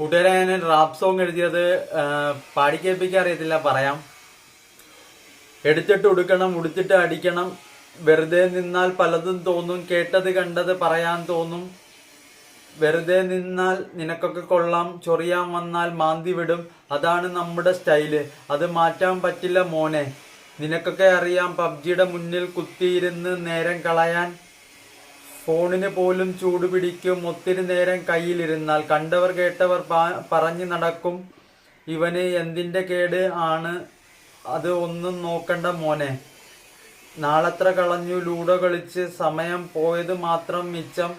കൂട്ടുകാരെ ഞാൻ rap song എഴുതിയത് പാടിക്കേൽപ്പിക്കാൻ അറിയത്തില്ല പറയാം. എടുത്തിട്ട് ഉടുക്കണം ഉടുത്തിട്ട് അടിക്കണം. വെറുതെ നിന്നാൽ പലതും തോന്നും കേട്ടത് കണ്ടത് പറയാൻ തോന്നും. വെറുതെ നിന്നാൽ നിനക്കൊക്കെ കൊള്ളാം ചൊറിയാൻ വന്നാൽ മാന്തി വിടും. അതാണ് നമ്മുടെ സ്റ്റൈൽ. അത് മാറ്റാൻ പറ്റില്ല മോനെ. നിനക്കൊക്കെ അറിയാം പബ്ജിയുടെ മുന്നിൽ കുത്തിയിരുന്ന് നേരം കളയാൻ ഫോണിന് പോലും ചൂട് പിടിക്കും ഒത്തിരി നേരം കയ്യിലിരുന്നാൽ. കണ്ടവർ കേട്ടവർ പറഞ്ഞു നടക്കും ഇവന് എന്തിന്റെ കേട് ആണ്? അത് ഒന്നും നോക്കണ്ട മോനെ. നാളെത്ര കളഞ്ഞു ലൂഡോ കളിച്ച് സമയം പോയത് മാത്രം മിച്ചം.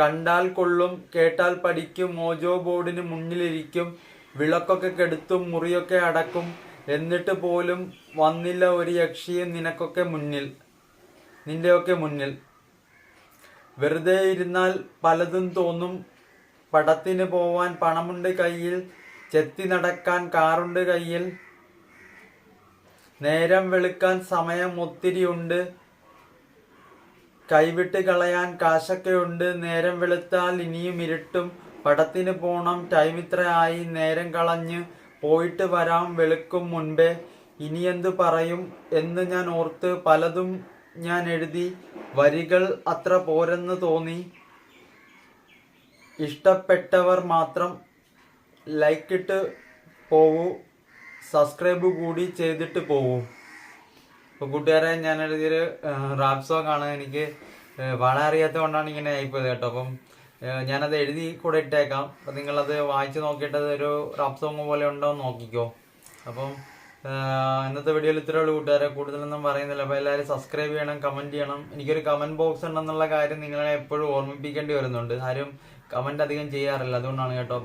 കണ്ടാൽ കൊള്ളും കേട്ടാൽ പഠിക്കും മോജോ ബോർഡിന് മുന്നിലിരിക്കും വിളക്കൊക്കെ കെടുത്തും മുറിയൊക്കെ അടക്കും. എന്നിട്ട് പോലും വന്നില്ല ഒരു യക്ഷിയും നിനക്കൊക്കെ മുന്നിൽ. നിന്റെയൊക്കെ മുന്നിൽ. വെറുതെ ഇരുന്നാൽ പലതും തോന്നും. പടത്തിന് പോവാൻ പണമുണ്ട് കയ്യിൽ. ചെത്തി നടക്കാൻ കാറുണ്ട് കയ്യിൽ. നേരം വെളുക്കാൻ സമയം ഒത്തിരി ഉണ്ട്. കൈവിട്ട് കളയാൻ കാശൊക്കെ ഉണ്ട്. നേരം വെളുത്താൽ ഇനിയും ഇരുട്ടും. പടത്തിന് പോണം. ടൈം ഇത്ര ആയി. നേരം കളഞ്ഞ് പോയിട്ട് വരാം വെളുക്കും മുൻപേ. ഇനിയെന്ത് പറയും എന്ന് ഞാൻ ഓർത്ത് പലതും ഞാൻ എഴുതി. വരികൾ അത്ര പോരെന്ന് തോന്നി. ഇഷ്ടപ്പെട്ടവർ മാത്രം ലൈക്ക് ഇട്ട് പോവൂ. സബ്സ്ക്രൈബ് കൂടി ചെയ്തിട്ട് പോവൂ. അപ്പോൾ കൂട്ടുകാരെ ഞാൻ എഴുതിയൊരു റാപ്പ് സോങ് ആണ്. എനിക്ക് വളരെ അറിയാത്തത് കൊണ്ടാണ് ഇങ്ങനെ ആയിപ്പോയത് കേട്ടോ. അപ്പം ഞാനത് എഴുതി കൂടെ ഇട്ടേക്കാം. അപ്പം നിങ്ങളത് വായിച്ച് നോക്കിയിട്ട് ഒരു റാപ്പ് സോങ് പോലെ ഉണ്ടോ എന്ന് നോക്കിക്കോ. അപ്പം ഇന്നത്തെ വീഡിയോയിൽ ഇത്രേ ഉള്ളൂ കൂട്ടുകാരെ. കൂടുതലൊന്നും പറയുന്നില്ല. അപ്പോൾ എല്ലാവരും സബ്സ്ക്രൈബ് ചെയ്യണം കമന്റ് ചെയ്യണം. എനിക്കൊരു കമന്റ് ബോക്സ് ഉണ്ടെന്നുള്ള കാര്യം നിങ്ങളെ എപ്പോഴും ഓർമ്മിപ്പിക്കേണ്ടി വരുന്നുണ്ട്. ആരും കമന്റ് അധികം ചെയ്യാറില്ല. അതുകൊണ്ടാണ് കേട്ടോ.